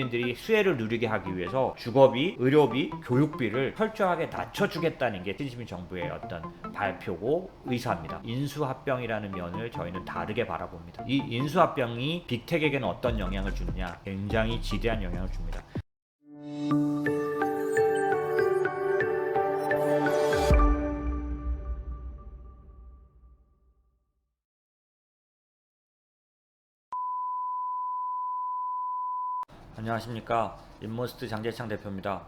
국민들이 수혜를 누리게 하기 위해서 주거비, 의료비, 교육비를 철저하게 낮춰주겠다는 게 시진핑 정부의 어떤 발표고 의사입니다. 인수합병이라는 면을 저희는 다르게 바라봅니다. 이 인수합병이 빅텍에게는 어떤 영향을 주느냐 굉장히 지대한 영향을 줍니다. 안녕하십니까 인모스트 장재창 대표입니다.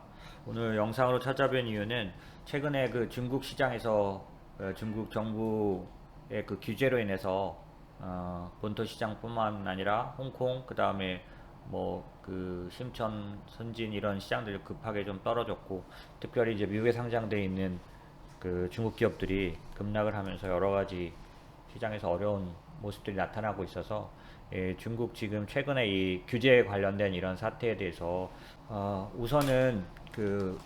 오늘 영상으로 찾아뵌 이유는 최근에 그 중국 시장에서 어, 중국 정부의 그 규제로 인해서 어, 본토 시장뿐만 아니라 홍콩 그 다음에 뭐 그 심천, 선진 이런 시장들이 급하게 좀 떨어졌고 특별히 이제 미국에 상장돼 있는 그 중국 기업들이 급락을 하면서 여러 가지 시장에서 어려운 모습들이 나타나고 있어서 예, 중국 지금 최근에 이 규제에 관련된 이런 사태에 대해서 어, 우선은 그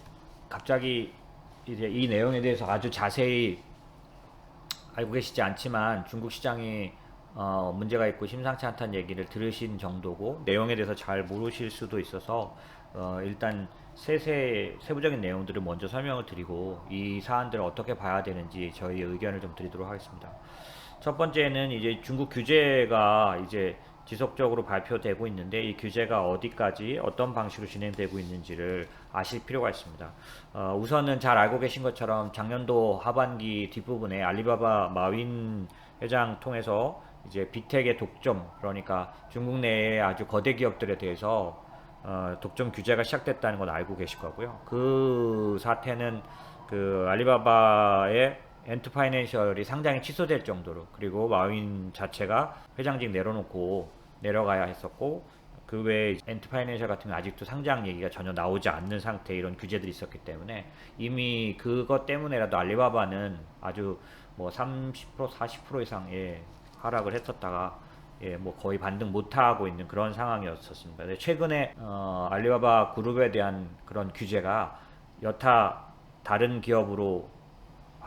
갑자기 이제 이 내용에 대해서 아주 자세히 알고 계시지 않지만 중국 시장이 어, 문제가 있고 심상치 않다는 얘기를 들으신 정도고 내용에 대해서 잘 모르실 수도 있어서 어, 일단 세세 세부적인 내용들을 먼저 설명을 드리고 이 사안들을 어떻게 봐야 되는지 저희 의견을 좀 드리도록 하겠습니다. 첫 번째는 이제 중국 규제가 이제 지속적으로 발표되고 있는데 이 규제가 어디까지 어떤 방식으로 진행되고 있는지를 아실 필요가 있습니다. 어, 우선은 잘 알고 계신 것처럼 작년도 하반기 뒷부분에 알리바바 마윈 회장 통해서 이제 빅텍의 독점 그러니까 중국 내의 아주 거대 기업들에 대해서 어, 독점 규제가 시작됐다는 건 알고 계실 거고요. 그 사태는 그 알리바바의 엔트파이낸셜이 상장이 취소될 정도로 그리고 마윈 자체가 회장직 내려놓고 내려가야 했었고 그 외에 엔트파이낸셜 같은 건 아직도 상장 얘기가 전혀 나오지 않는 상태 이런 규제들이 있었기 때문에 이미 그것 때문에라도 알리바바는 아주 뭐 30% 40% 이상의 하락을 했었다가 예, 뭐 거의 반등 못하고 있는 그런 상황이었었습니다. 근데 최근에 어, 알리바바 그룹에 대한 그런 규제가 여타 다른 기업으로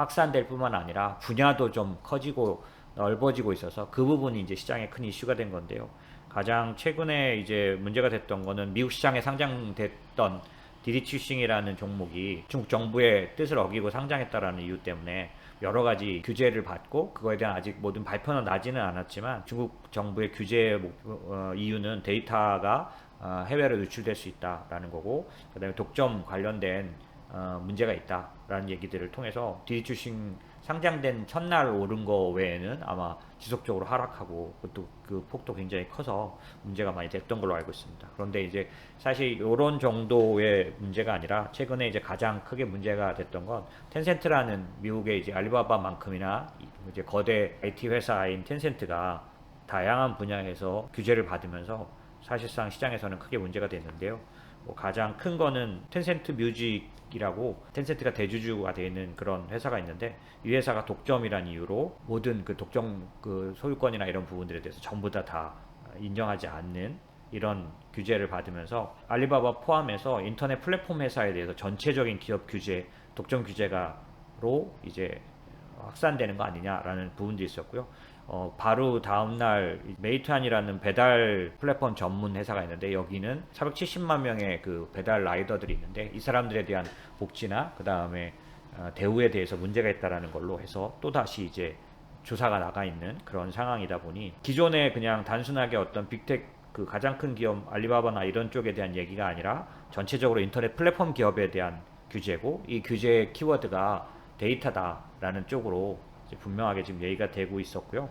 확산될 뿐만 아니라 분야도 좀 커지고 넓어지고 있어서 그 부분이 이제 시장에 큰 이슈가 된 건데요. 가장 최근에 이제 문제가 됐던 거는 미국 시장에 상장됐던 디디추싱이라는 종목이 중국 정부의 뜻을 어기고 상장했다라는 이유 때문에 여러 가지 규제를 받고 그거에 대한 아직 모든 발표는 나지는 않았지만 중국 정부의 규제 목- 어, 이유는 데이터가 어, 해외로 유출될 수 있다라는 거고 그다음에 독점 관련된 어, 문제가 있다라는 얘기들을 통해서 디지추싱 상장된 첫날 오른 거 외에는 아마 지속적으로 하락하고 그것도 그 폭도 굉장히 커서 문제가 많이 됐던 걸로 알고 있습니다. 그런데 이제 사실 이런 정도의 문제가 아니라 최근에 이제 가장 크게 문제가 됐던 건 텐센트라는 미국의 이제 알리바바만큼이나 이제 거대 IT 회사인 텐센트가 다양한 분야에서 규제를 받으면서 사실상 시장에서는 크게 문제가 됐는데요. 뭐 가장 큰 거는 텐센트 뮤직이라고 텐센트가 대주주가 되어 있는 그런 회사가 있는데 이 회사가 독점이란 이유로 모든 그 독점 그 소유권이나 이런 부분들에 대해서 전부 다다 인정하지 않는 이런 규제를 받으면서 알리바바 포함해서 인터넷 플랫폼 회사에 대해서 전체적인 기업 규제, 독점 규제가로 이제 확산되는 거 아니냐라는 부분도 있었고요. 어, 바로 다음날 메이트안이라는 배달 플랫폼 전문 회사가 있는데 여기는 470만 명의 그 배달 라이더들이 있는데 이 사람들에 대한 복지나 그 다음에 어, 대우에 대해서 문제가 있다라는 걸로 해서 또 다시 이제 조사가 나가 있는 그런 상황이다 보니 기존에 그냥 단순하게 어떤 빅텍 그 가장 큰 기업 알리바바나 이런 쪽에 대한 얘기가 아니라 전체적으로 인터넷 플랫폼 기업에 대한 규제고 이 규제의 키워드가 데이터다라는 쪽으로 분명하게 지금 얘기가 되고 있었고요.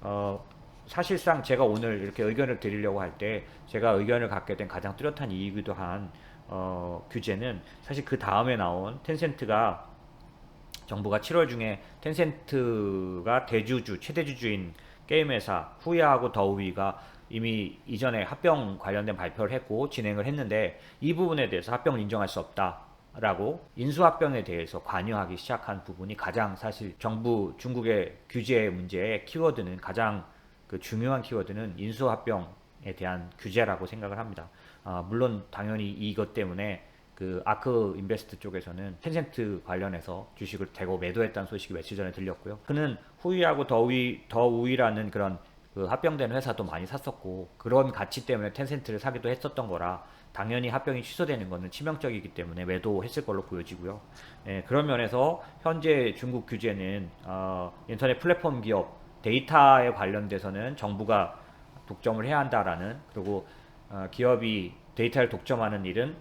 어, 사실상 제가 오늘 이렇게 의견을 드리려고 할 때 제가 의견을 갖게 된 가장 뚜렷한 이유기도 한 어, 규제는 사실 그 다음에 나온 텐센트가 정부가 7월 중에 텐센트가 대주주 최대주주인 게임 회사 후야하고 더우이가 이미 이전에 합병 관련된 발표를 했고 진행을 했는데 이 부분에 대해서 합병을 인정할 수 없다 라고 인수합병에 대해서 관여하기 시작한 부분이 가장 사실 정부 중국의 규제 문제의 키워드는 가장 그 중요한 키워드는 인수합병에 대한 규제라고 생각을 합니다. 아, 물론 당연히 이것 때문에 그 아크 인베스트 쪽에서는 텐센트 관련해서 주식을 대거 매도했다는 소식이 며칠 전에 들렸고요. 그는 후이하고 더위 더우이라는 그런 그 합병된 회사도 많이 샀었고 그런 가치 때문에 텐센트를 사기도 했었던 거라 당연히 합병이 취소되는 것은 치명적이기 때문에 매도했을 걸로 보여지고요. 예, 그런 면에서 현재 중국 규제는 어, 인터넷 플랫폼 기업 데이터에 관련돼서는 정부가 독점을 해야 한다라는 그리고 어, 기업이 데이터를 독점하는 일은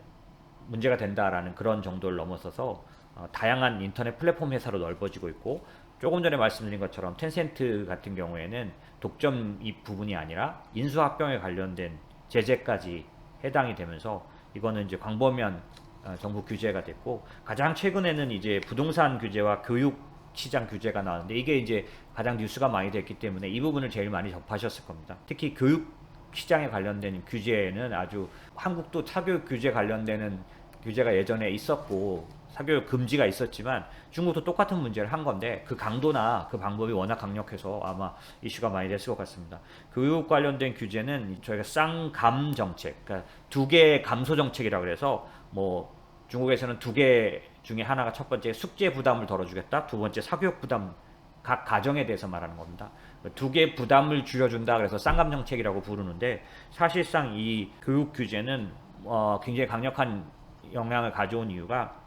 문제가 된다라는 그런 정도를 넘어서서 어, 다양한 인터넷 플랫폼 회사로 넓어지고 있고 조금 전에 말씀드린 것처럼 텐센트 같은 경우에는 독점 이 부분이 아니라 인수합병에 관련된 제재까지 해당이 되면서 이거는 이제 광범위한 어, 정부 규제가 됐고 가장 최근에는 이제 부동산 규제와 교육 시장 규제가 나왔는데 이게 이제 가장 뉴스가 많이 됐기 때문에 이 부분을 제일 많이 접하셨을 겁니다. 특히 교육 시장에 관련된 규제는 아주 한국도 사교육 규제 관련되는 규제가 예전에 있었고 사교육 금지가 있었지만 중국도 똑같은 문제를 한 건데 그 강도나 그 방법이 워낙 강력해서 아마 이슈가 많이 됐을 것 같습니다. 교육 관련된 규제는 저희가 쌍감 정책, 그러니까 두 개의 감소 정책이라고 그래서 뭐 중국에서는 두 개 중에 하나가 첫 번째 숙제 부담을 덜어주겠다, 두 번째 사교육 부담 각 가정에 대해서 말하는 겁니다. 두 개 부담을 줄여준다 그래서 쌍감 정책이라고 부르는데 사실상 이 교육 규제는 어, 굉장히 강력한 영향을 가져온 이유가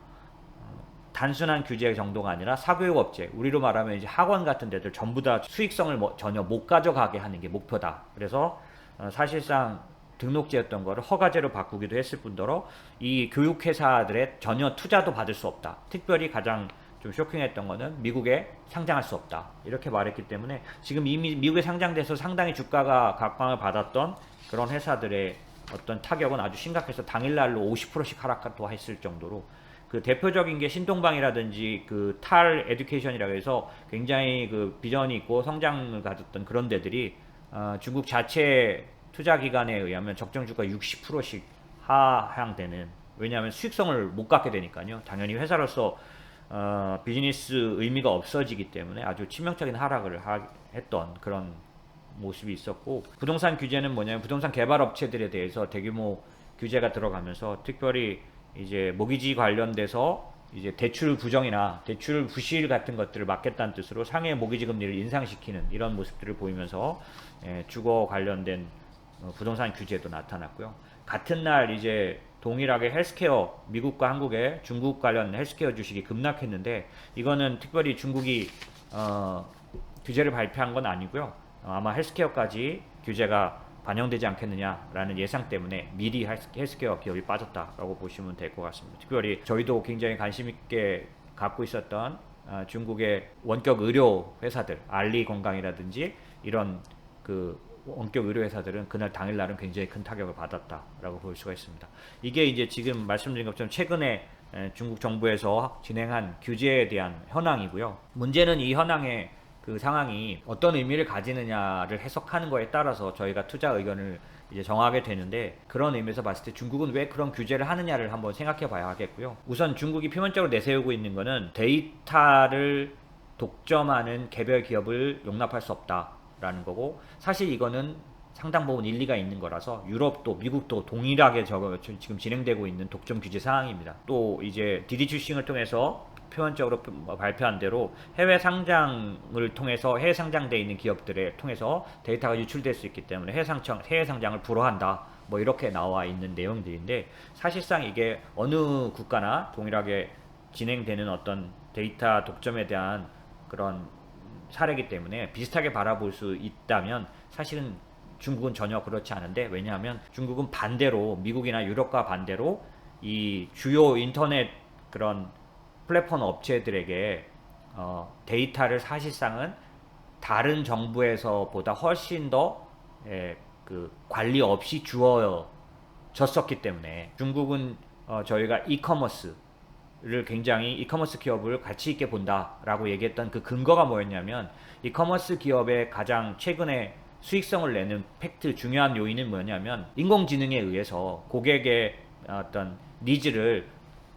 단순한 규제 정도가 아니라 사교육 업체, 우리로 말하면 이제 학원 같은 데들 전부 다 수익성을 뭐 전혀 못 가져가게 하는 게 목표다. 그래서 어, 사실상 등록제였던 거를 허가제로 바꾸기도 했을 뿐더러 이 교육회사들의 전혀 투자도 받을 수 없다. 특별히 가장 좀 쇼킹했던 거는 미국에 상장할 수 없다. 이렇게 말했기 때문에 지금 이미 미국에 상장돼서 상당히 주가가 각광을 받았던 그런 회사들의 어떤 타격은 아주 심각해서 당일날로 50%씩 하락도 했을 정도로 그 대표적인 게 신동방이라든지 그 탈 에듀케이션이라고 해서 굉장히 그 비전이 있고 성장을 가졌던 그런 데들이 어, 중국 자체 투자 기관에 의하면 적정 주가 60%씩 하향되는 왜냐하면 수익성을 못 갖게 되니까요. 당연히 회사로서 어, 비즈니스 의미가 없어지기 때문에 아주 치명적인 하락을 하, 했던 그런 모습이 있었고 부동산 규제는 뭐냐면 부동산 개발 업체들에 대해서 대규모 규제가 들어가면서 특별히 이제 모기지 관련돼서 이제 대출 부정이나 대출 부실 같은 것들을 막겠다는 뜻으로 상해 모기지 금리를 인상시키는 이런 모습들을 보이면서 예, 주거 관련된 어, 부동산 규제도 나타났고요. 같은 날 이제 동일하게 헬스케어 미국과 한국의 중국 관련 헬스케어 주식이 급락했는데 이거는 특별히 중국이 어, 규제를 발표한 건 아니고요. 어, 아마 헬스케어까지 규제가 반영되지 않겠느냐라는 예상 때문에 미리 헬스케어 기업이 빠졌다라고 보시면 될 것 같습니다. 특별히 저희도 굉장히 관심 있게 갖고 있었던 어, 중국의 원격 의료 회사들, 알리 건강이라든지 이런 그 원격 의료 회사들은 그날 당일 날은 굉장히 큰 타격을 받았다라고 볼 수가 있습니다. 이게 이제 지금 말씀드린 것처럼 최근에 중국 정부에서 진행한 규제에 대한 현황이고요. 문제는 이 현황의 그 상황이 어떤 의미를 가지느냐를 해석하는 거에 따라서 저희가 투자 의견을 이제 정하게 되는데 그런 의미에서 봤을 때 중국은 왜 그런 규제를 하느냐를 한번 생각해 봐야 하겠고요. 우선 중국이 표면적으로 내세우고 있는 것은 데이터를 독점하는 개별 기업을 용납할 수 없다라는 거고 사실 이거는 상당 부분 일리가 있는 거라서 유럽도 미국도 동일하게 저거 지금 진행되고 있는 독점 규제 상황입니다. 또 이제 디디 출싱을 통해서 표현적으로 뭐 발표한 대로 해외 상장을 통해서 해외 상장돼 있는 기업들에 통해서 데이터가 유출될 수 있기 때문에 해외 상장 해외 상장을 불허한다. 뭐 이렇게 나와 있는 내용들인데 사실상 이게 어느 국가나 동일하게 진행되는 어떤 데이터 독점에 대한 그런 사례이기 때문에 비슷하게 바라볼 수 있다면 사실은 중국은 전혀 그렇지 않은데 왜냐하면 중국은 반대로 미국이나 유럽과 반대로 이 주요 인터넷 그런 플랫폼 업체들에게 어, 데이터를 사실상은 다른 정부에서보다 훨씬 더 예, 그 관리 없이 주어졌었기 때문에 중국은 어, 저희가 이커머스를 굉장히 이커머스 기업을 가치 있게 본다라고 얘기했던 그 근거가 뭐였냐면 이커머스 기업의 가장 최근에 수익성을 내는 팩트 중요한 요인은 뭐냐면 인공지능에 의해서 고객의 어떤 니즈를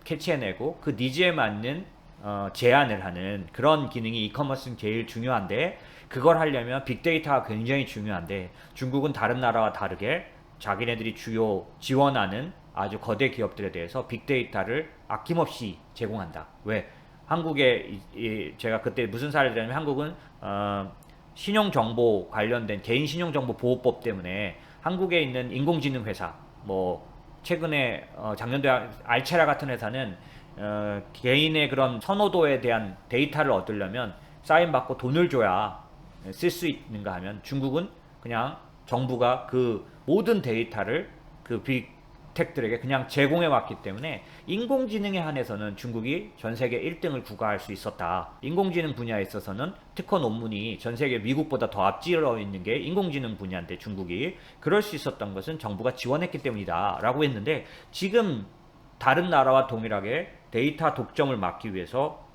캐치해내고 그 니즈에 맞는 어, 제안을 하는 그런 기능이 이커머스는 제일 중요한데 그걸 하려면 빅데이터가 굉장히 중요한데 중국은 다른 나라와 다르게 자기네들이 주요 지원하는 아주 거대 기업들에 대해서 빅데이터를 아낌없이 제공한다. 왜? 한국에 이, 이, 제가 그때 무슨 사례를 들냐면 한국은 어, 신용정보 관련된 개인 신용정보 보호법 때문에 한국에 있는 인공지능 회사 뭐 최근에 어, 작년도에 알체라 같은 회사는 어, 개인의 그런 선호도에 대한 데이터를 얻으려면 사인 받고 돈을 줘야 쓸 수 있는가 하면 중국은 그냥 정부가 그 모든 데이터를 그 빅 텍들에게 그냥 제공해 왔기 때문에 인공지능에 한해서는 중국이 전 세계 1등을 구가할 수 있었다. 인공지능 분야에 있어서는 특허 논문이 전 세계 미국보다 더 앞질러 있는 게 인공지능 분야인데 중국이 그럴 수 있었던 것은 정부가 지원했기 때문이다라고 했는데 지금 다른 나라와 동일하게 데이터 독점을 막기 위해서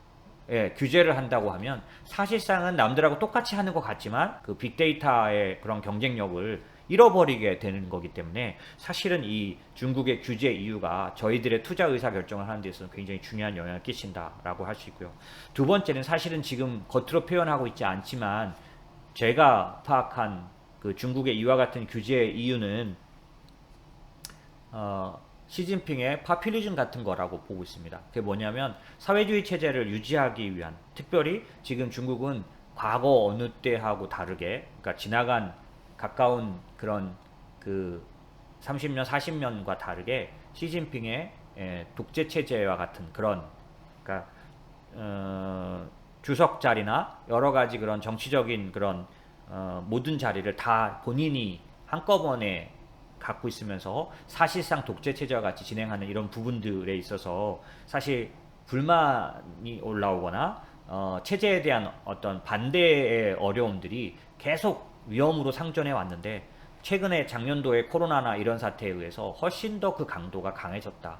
예, 규제를 한다고 하면 사실상은 남들하고 똑같이 하는 것 같지만 그 빅데이터의 그런 경쟁력을 잃어버리게 되는 거기 때문에 사실은 이 중국의 규제 이유가 저희들의 투자 의사 결정을 하는 데 있어서 굉장히 중요한 영향을 끼친다라고 할 수 있고요. 두 번째는 사실은 지금 겉으로 표현하고 있지 않지만 제가 파악한 그 중국의 이와 같은 규제 이유는 어, 시진핑의 파퓰리즘 같은 거라고 보고 있습니다. 그게 뭐냐면 사회주의 체제를 유지하기 위한 특별히 지금 중국은 과거 어느 때하고 다르게 그러니까 지나간 가까운 그런 그 30년 40년과 다르게 시진핑의 예, 독재 체제와 같은 그런 그러니까 어, 주석 자리나 여러 가지 그런 정치적인 그런 어, 모든 자리를 다 본인이 한꺼번에 갖고 있으면서 사실상 독재 체제와 같이 진행하는 이런 부분들에 있어서 사실 불만이 올라오거나 어, 체제에 대한 어떤 반대의 어려움들이 계속 위험으로 상존해 왔는데 최근에 작년도에 코로나나 이런 사태에 의해서 훨씬 더 그 강도가 강해졌다.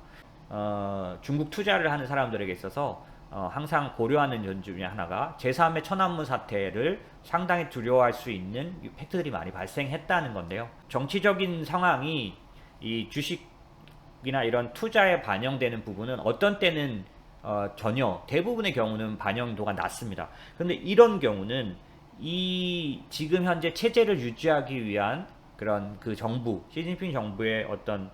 어, 중국 투자를 하는 사람들에게 있어서 어, 항상 고려하는 연 중에 하나가 제3의 천안문 사태를 상당히 두려워할 수 있는 팩트들이 많이 발생했다는 건데요. 정치적인 상황이 이 주식이나 이런 투자에 반영되는 부분은 어떤 때는 어, 전혀 대부분의 경우는 반영도가 낮습니다. 그런데 이런 경우는 이 지금 현재 체제를 유지하기 위한 그런 그 정부 시진핑 정부의 어떤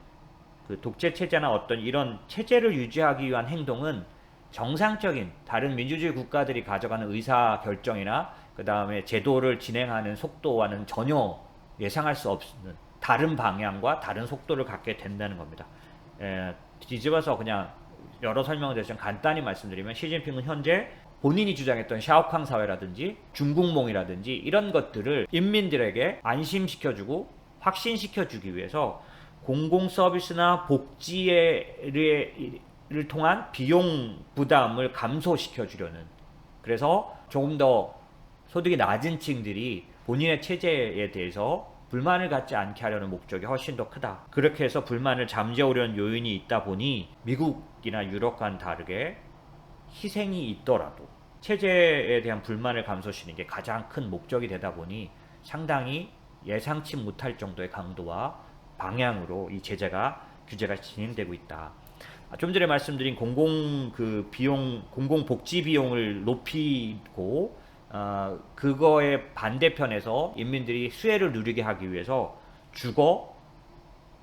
그 독재 체제나 어떤 이런 체제를 유지하기 위한 행동은 정상적인 다른 민주주의 국가들이 가져가는 의사 결정이나 그 다음에 제도를 진행하는 속도와는 전혀 예상할 수 없는 다른 방향과 다른 속도를 갖게 된다는 겁니다. 에, 뒤집어서 그냥 여러 설명을 대신 간단히 말씀드리면 시진핑은 현재 본인이 주장했던 샤오캉 사회라든지 중국몽이라든지 이런 것들을 인민들에게 안심시켜주고 확신시켜주기 위해서 공공 서비스나 복지를 통한 비용 부담을 감소시켜 주려는 그래서 조금 더 소득이 낮은 층들이 본인의 체제에 대해서 불만을 갖지 않게 하려는 목적이 훨씬 더 크다. 그렇게 해서 불만을 잠재우려는 요인이 있다 보니 미국이나 유럽과는 다르게 희생이 있더라도 체제에 대한 불만을 감소시키는 게 가장 큰 목적이 되다 보니 상당히 예상치 못할 정도의 강도와 방향으로 이 제재가 규제가 진행되고 있다. 아, 좀 전에 말씀드린 공공 그 비용 공공 복지 비용을 높이고 어, 그거의 반대편에서 인민들이 수혜를 누리게 하기 위해서 주거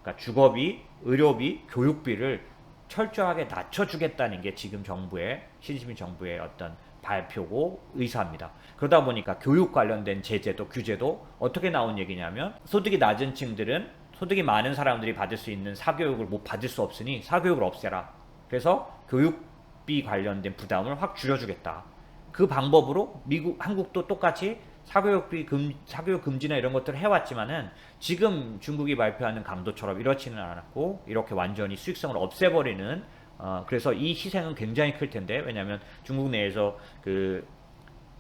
그러니까 주거비, 의료비, 교육비를 철저하게 낮춰주겠다는 게 지금 정부의 시진핑 정부의 어떤 발표고 의사입니다. 그러다 보니까 교육 관련된 제재도 규제도 어떻게 나온 얘기냐면 소득이 낮은 층들은 소득이 많은 사람들이 받을 수 있는 사교육을 못 받을 수 없으니 사교육을 없애라. 그래서 교육비 관련된 부담을 확 줄여주겠다. 그 방법으로 미국, 한국도 똑같이 사교육비 금, 사교육 금지나 이런 것들을 해왔지만은 지금 중국이 발표하는 강도처럼 이렇지는 않았고 이렇게 완전히 수익성을 없애버리는 어, 그래서 이 희생은 굉장히 클 텐데 왜냐하면 중국 내에서 그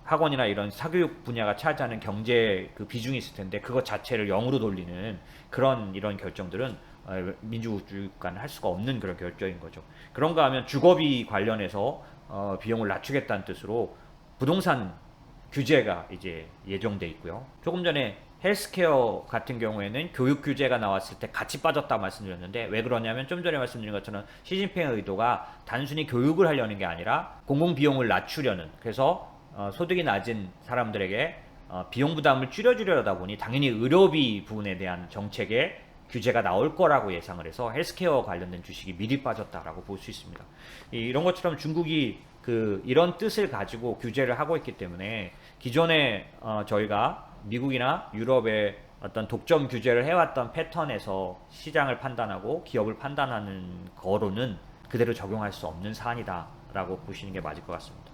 학원이나 이런 사교육 분야가 차지하는 경제 그 비중이 있을 텐데 그것 자체를 영으로 돌리는 그런 이런 결정들은 어, 민주주의 국가는 할 수가 없는 그런 결정인 거죠. 그런가 하면 주거비 관련해서 어, 비용을 낮추겠다는 뜻으로 부동산 규제가 이제 예정돼 있고요. 조금 전에 헬스케어 같은 경우에는 교육 규제가 나왔을 때 같이 빠졌다 말씀드렸는데 왜 그러냐면 좀 전에 말씀드린 것처럼 시진핑의 의도가 단순히 교육을 하려는 게 아니라 공공 비용을 낮추려는 그래서 어, 소득이 낮은 사람들에게 어, 비용 부담을 줄여주려다 보니 당연히 의료비 부분에 대한 정책에 규제가 나올 거라고 예상을 해서 헬스케어 관련된 주식이 미리 빠졌다라고 볼 수 있습니다. 이- 이런 것처럼 중국이 그 이런 뜻을 가지고 규제를 하고 있기 때문에 기존에 어, 저희가 미국이나 유럽의 어떤 독점 규제를 해왔던 패턴에서 시장을 판단하고 기업을 판단하는 거로는 그대로 적용할 수 없는 사안이다라고 보시는 게 맞을 것 같습니다.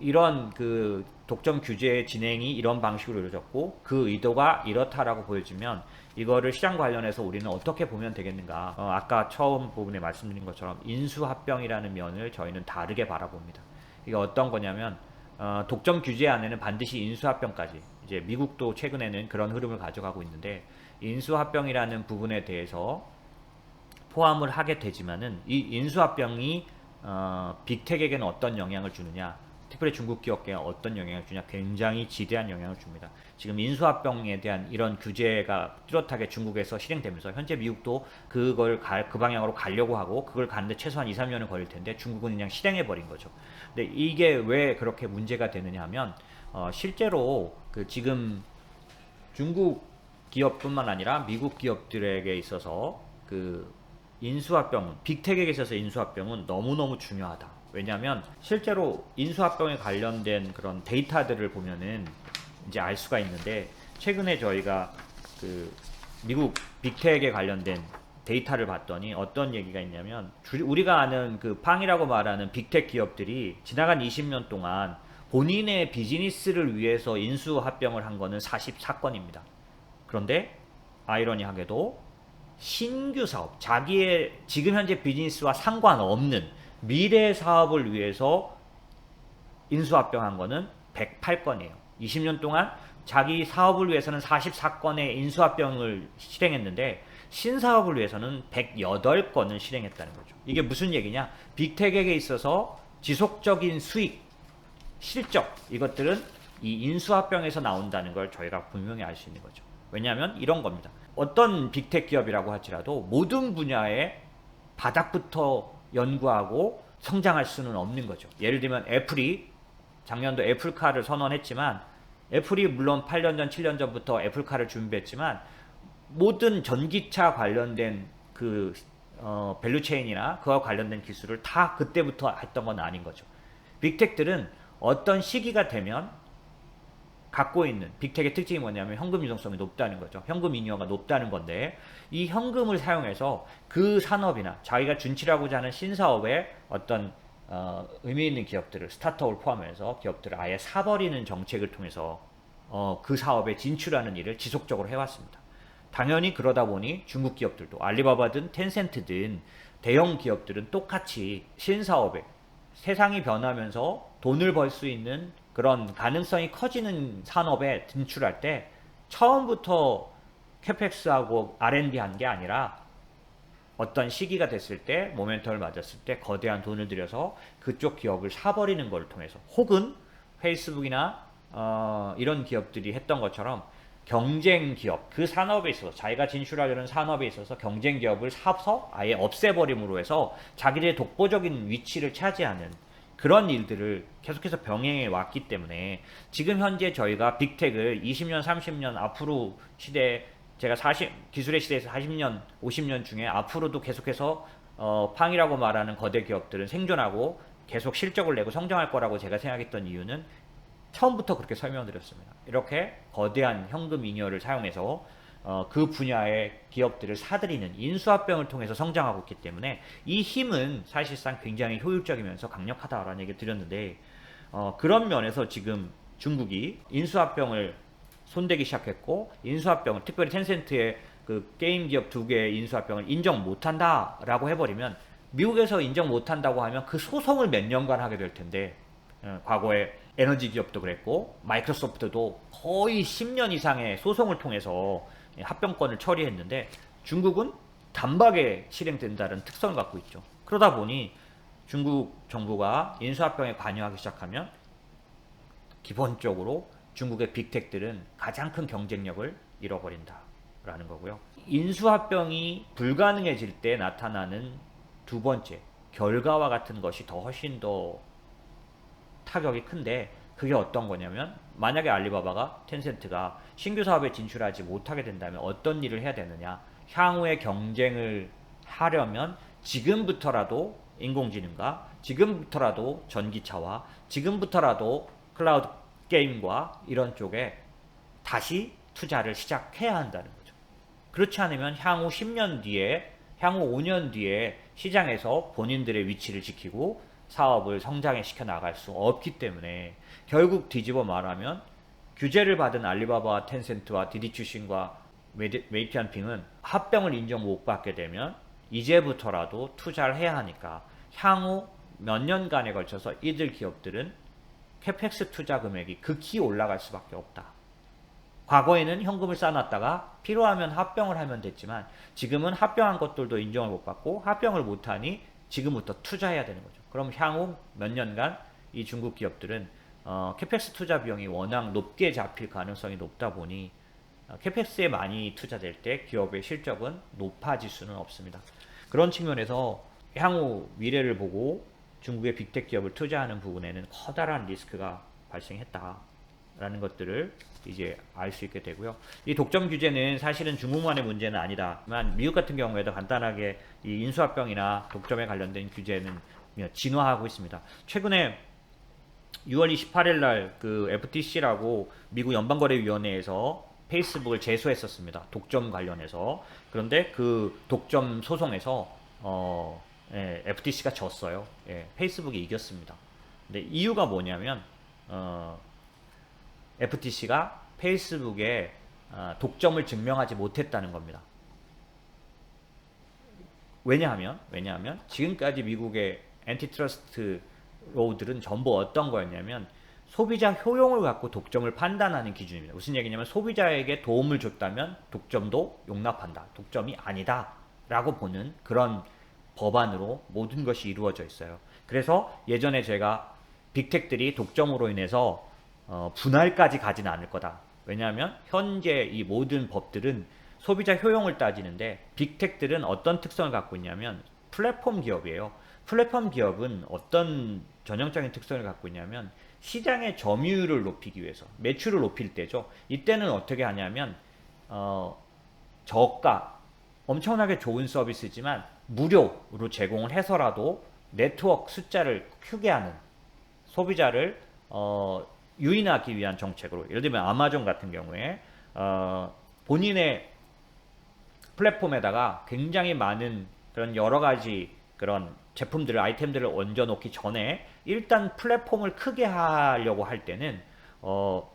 이런 그 독점 규제의 진행이 이런 방식으로 이루어졌고 그 의도가 이렇다라고 보여지면 이거를 시장 관련해서 우리는 어떻게 보면 되겠는가. 어, 아까 처음 부분에 말씀드린 것처럼 인수합병이라는 면을 저희는 다르게 바라봅니다. 이게 어떤 거냐면 어, 독점 규제 안에는 반드시 인수합병까지 이제 미국도 최근에는 그런 흐름을 가져가고 있는데 인수합병이라는 부분에 대해서 포함을 하게 되지만은 이 인수합병이 어, 빅텍에게는 어떤 영향을 주느냐 특별히 중국 기업계에 어떤 영향을 주냐 굉장히 지대한 영향을 줍니다. 지금 인수합병에 대한 이런 규제가 뚜렷하게 중국에서 실행되면서 현재 미국도 그걸 갈, 그 방향으로 가려고 하고 그걸 가는데 최소한 2, 3년은 걸릴 텐데 중국은 그냥 실행해 버린 거죠. 근데 이게 왜 그렇게 문제가 되느냐 하면 어, 실제로 그 지금 중국 기업뿐만 아니라 미국 기업들에게 있어서 그 인수합병은 빅텍에게 있어서 인수합병은 너무너무 중요하다. 왜냐하면 실제로 인수합병에 관련된 그런 데이터들을 보면은 이제 알 수가 있는데 최근에 저희가 그 미국 빅텍에 관련된 데이터를 봤더니 어떤 얘기가 있냐면 주- 우리가 아는 그 팡이라고 말하는 빅텍 기업들이 지나간 20년 동안 본인의 비즈니스를 위해서 인수 합병을 한 거는 44건입니다. 그런데 아이러니하게도 신규 사업, 자기의 지금 현재 비즈니스와 상관없는 미래 사업을 위해서 인수합병한 거는 108건이에요. 20년 동안 자기 사업을 위해서는 44건의 인수합병을 실행했는데 신사업을 위해서는 108건을 실행했다는 거죠. 이게 무슨 얘기냐? 빅텍에게 있어서 지속적인 수익, 실적 이것들은 이 인수합병에서 나온다는 걸 저희가 분명히 알 수 있는 거죠. 왜냐하면 이런 겁니다. 어떤 빅텍 기업이라고 할지라도 모든 분야에 바닥부터 연구하고 성장할 수는 없는 거죠. 예를 들면 애플이 작년도 애플카를 선언했지만 애플이 물론 8년 전, 7년 전부터 애플카를 준비했지만 모든 전기차 관련된 그 어, 밸류체인이나 그와 관련된 기술을 다 그때부터 했던 건 아닌 거죠. 빅텍들은 어떤 시기가 되면 갖고 있는 빅텍의 특징이 뭐냐면 현금 유동성이 높다는 거죠. 현금 잉여가 높다는 건데 이 현금을 사용해서 그 산업이나 자기가 준치라고자 하는 신사업에 어떤 어, 의미 있는 기업들을 스타트업을 포함해서 기업들을 아예 사버리는 정책을 통해서 어, 그 사업에 진출하는 일을 지속적으로 해왔습니다. 당연히 그러다 보니 중국 기업들도 알리바바든 텐센트든 대형 기업들은 똑같이 신사업에 세상이 변하면서 돈을 벌 수 있는 그런 가능성이 커지는 산업에 진출할 때 처음부터 캐펙스하고 R&D 한 게 아니라 어떤 시기가 됐을 때 모멘텀을 맞았을 때 거대한 돈을 들여서 그쪽 기업을 사버리는 걸 통해서 혹은 페이스북이나 어, 이런 기업들이 했던 것처럼 경쟁 기업 그 산업에 있어서 자기가 진출하려는 산업에 있어서 경쟁 기업을 사서 아예 없애버림으로 해서 자기들의 독보적인 위치를 차지하는 그런 일들을 계속해서 병행해 왔기 때문에 지금 현재 저희가 빅텍을 20년, 30년 앞으로 시대 제가 40 기술의 시대에서 40년, 50년 중에 앞으로도 계속해서 어, 팡이라고 말하는 거대 기업들은 생존하고 계속 실적을 내고 성장할 거라고 제가 생각했던 이유는 처음부터 그렇게 설명드렸습니다. 이렇게 거대한 현금 잉여를 사용해서 어, 그 분야의 기업들을 사들이는 인수합병을 통해서 성장하고 있기 때문에 이 힘은 사실상 굉장히 효율적이면서 강력하다라는 얘기를 드렸는데 어, 그런 면에서 지금 중국이 인수합병을 손대기 시작했고 인수합병을 특별히 텐센트의 그 게임 기업 두 개의 인수합병을 인정 못한다라고 해버리면 미국에서 인정 못한다고 하면 그 소송을 몇 년간 하게 될 텐데 어, 과거에 에너지 기업도 그랬고 마이크로소프트도 거의 10년 이상의 소송을 통해서 합병권을 처리했는데 중국은 단박에 실행된다는 특성을 갖고 있죠. 그러다 보니 중국 정부가 인수합병에 관여하기 시작하면 기본적으로 중국의 빅텍들은 가장 큰 경쟁력을 잃어버린다라는 거고요. 인수합병이 불가능해질 때 나타나는 두 번째 결과와 같은 것이 더 훨씬 더 타격이 큰데 그게 어떤 거냐면 만약에 알리바바가 텐센트가 신규 사업에 진출하지 못하게 된다면 어떤 일을 해야 되느냐 향후에 경쟁을 하려면 지금부터라도 인공지능과 지금부터라도 전기차와 지금부터라도 클라우드 게임과 이런 쪽에 다시 투자를 시작해야 한다는 거죠. 그렇지 않으면 향후 10년 뒤에, 향후 5년 뒤에 시장에서 본인들의 위치를 지키고 사업을 성장해 시켜 나갈 수 없기 때문에 결국 뒤집어 말하면 규제를 받은 알리바바와 텐센트와 디디추신과 웨이티안핑은 합병을 인정 못 받게 되면 이제부터라도 투자를 해야 하니까 향후 몇 년간에 걸쳐서 이들 기업들은 캐펙스 투자 금액이 극히 올라갈 수밖에 없다. 과거에는 현금을 쌓아놨다가 필요하면 합병을 하면 됐지만 지금은 합병한 것들도 인정을 못 받고 합병을 못하니 지금부터 투자해야 되는 거죠. 그럼 향후 몇 년간 이 중국 기업들은 어, 캐펙스 투자 비용이 워낙 높게 잡힐 가능성이 높다 보니 어, 캐펙스에 많이 투자될 때 기업의 실적은 높아질 수는 없습니다. 그런 측면에서 향후 미래를 보고 중국의 빅텍 기업을 투자하는 부분에는 커다란 리스크가 발생했다라는 것들을 이제 알 수 있게 되고요. 이 독점 규제는 사실은 중국만의 문제는 아니다만 미국 같은 경우에도 간단하게 이 인수합병이나 독점에 관련된 규제는 진화하고 있습니다. 최근에 6월 28일 날 그 FTC라고 미국 연방거래위원회에서 페이스북을 제소했었습니다. 독점 관련해서. 그런데 그 독점 소송에서 어, 예, FTC가 졌어요. 예, 페이스북이 이겼습니다. 근데 이유가 뭐냐면 어, FTC가 페이스북에 어, 독점을 증명하지 못했다는 겁니다. 왜냐하면 왜냐하면 지금까지 미국의 엔티트러스트 로우들은 전부 어떤 거였냐면 소비자 효용을 갖고 독점을 판단하는 기준입니다. 무슨 얘기냐면 소비자에게 도움을 줬다면 독점도 용납한다. 독점이 아니다. 라고 보는 그런 법안으로 모든 것이 이루어져 있어요. 그래서 예전에 제가 빅텍들이 독점으로 인해서 어, 분할까지 가지는 않을 거다. 왜냐하면 현재 이 모든 법들은 소비자 효용을 따지는데 빅텍들은 어떤 특성을 갖고 있냐면 플랫폼 기업이에요. 플랫폼 기업은 어떤 전형적인 특성을 갖고 있냐면 시장의 점유율을 높이기 위해서 매출을 높일 때죠. 이때는 어떻게 하냐면 어, 저가 엄청나게 좋은 서비스지만 무료로 제공을 해서라도 네트워크 숫자를 크게 하는 소비자를 어, 유인하기 위한 정책으로 예를 들면 아마존 같은 경우에 어, 본인의 플랫폼에다가 굉장히 많은 그런 여러 가지 그런 제품들을 아이템들을 얹어 놓기 전에 일단 플랫폼을 크게 하려고 할 때는 어,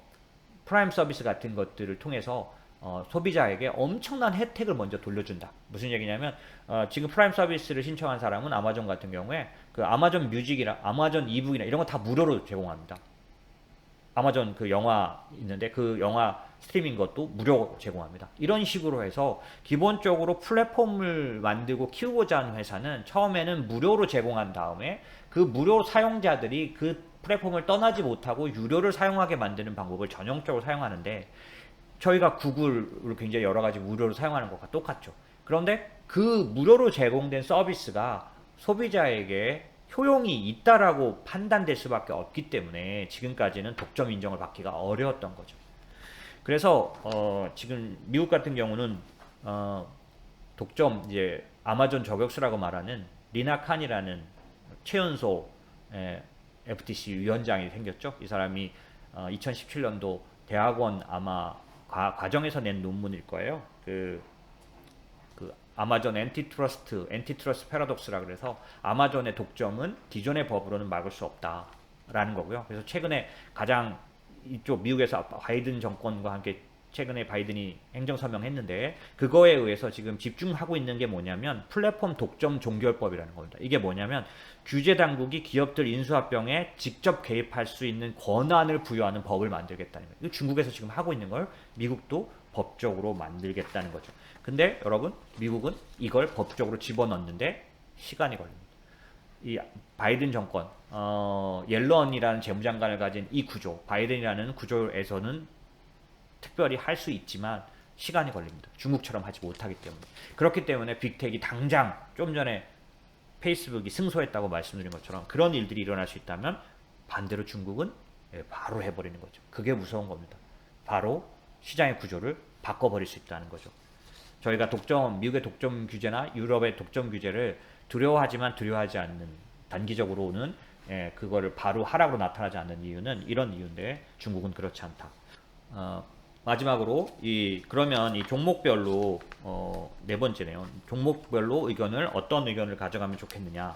프라임 서비스 같은 것들을 통해서 어, 소비자에게 엄청난 혜택을 먼저 돌려준다. 무슨 얘기냐면 어, 지금 프라임 서비스를 신청한 사람은 아마존 같은 경우에 그 아마존 뮤직이나 아마존 이북이나 이런 거 다 무료로 제공합니다. 아마존 그 영화 있는데 그 영화 스트리밍 것도 무료 제공합니다. 이런 식으로 해서 기본적으로 플랫폼을 만들고 키우고자 하는 회사는 처음에는 무료로 제공한 다음에 그 무료 사용자들이 그 플랫폼을 떠나지 못하고 유료를 사용하게 만드는 방법을 전형적으로 사용하는데 저희가 구글을 굉장히 여러 가지 무료로 사용하는 것과 똑같죠. 그런데 그 무료로 제공된 서비스가 소비자에게 효용이 있다라고 판단될 수밖에 없기 때문에 지금까지는 독점 인정을 받기가 어려웠던 거죠. 그래서 어 지금 미국 같은 경우는 어 독점 이제 아마존 저격수라고 말하는 리나 칸이라는 최연소 에, FTC 위원장이 생겼죠. 이 사람이 어 2017년도 대학원 아마 과, 과정에서 낸 논문일 거예요. 그, 그 아마존 엔티트러스트, 엔티트러스트 패러독스라 그래서 아마존의 독점은 기존의 법으로는 막을 수 없다라는 거고요. 그래서 최근에 가장 이쪽 미국에서 바이든 정권과 함께 최근에 바이든이 행정서명했는데 그거에 의해서 지금 집중하고 있는 게 뭐냐면 플랫폼 독점 종결법이라는 겁니다. 이게 뭐냐면 규제 당국이 기업들 인수합병에 직접 개입할 수 있는 권한을 부여하는 법을 만들겠다는 거예요. 중국에서 지금 하고 있는 걸 미국도 법적으로 만들겠다는 거죠. 근데 여러분 미국은 이걸 법적으로 집어넣는데 시간이 걸립니다. 이 바이든 정권 어, 옐런이라는 재무장관을 가진 이 구조 바이든이라는 구조에서는 특별히 할 수 있지만 시간이 걸립니다. 중국처럼 하지 못하기 때문에. 그렇기 때문에 빅텍이 당장 좀 전에 페이스북이 승소했다고 말씀드린 것처럼 그런 일들이 일어날 수 있다면 반대로 중국은 예, 바로 해버리는 거죠. 그게 무서운 겁니다. 바로 시장의 구조를 바꿔버릴 수 있다는 거죠. 저희가 독점 미국의 독점 규제나 유럽의 독점 규제를 두려워하지만 두려워하지 않는 단기적으로는 예, 그거를 바로 하락으로 나타나지 않는 이유는 이런 이유인데 중국은 그렇지 않다. 어, 마지막으로 이 그러면 이 종목별로 어, 네 번째네요. 종목별로 의견을 어떤 의견을 가져가면 좋겠느냐.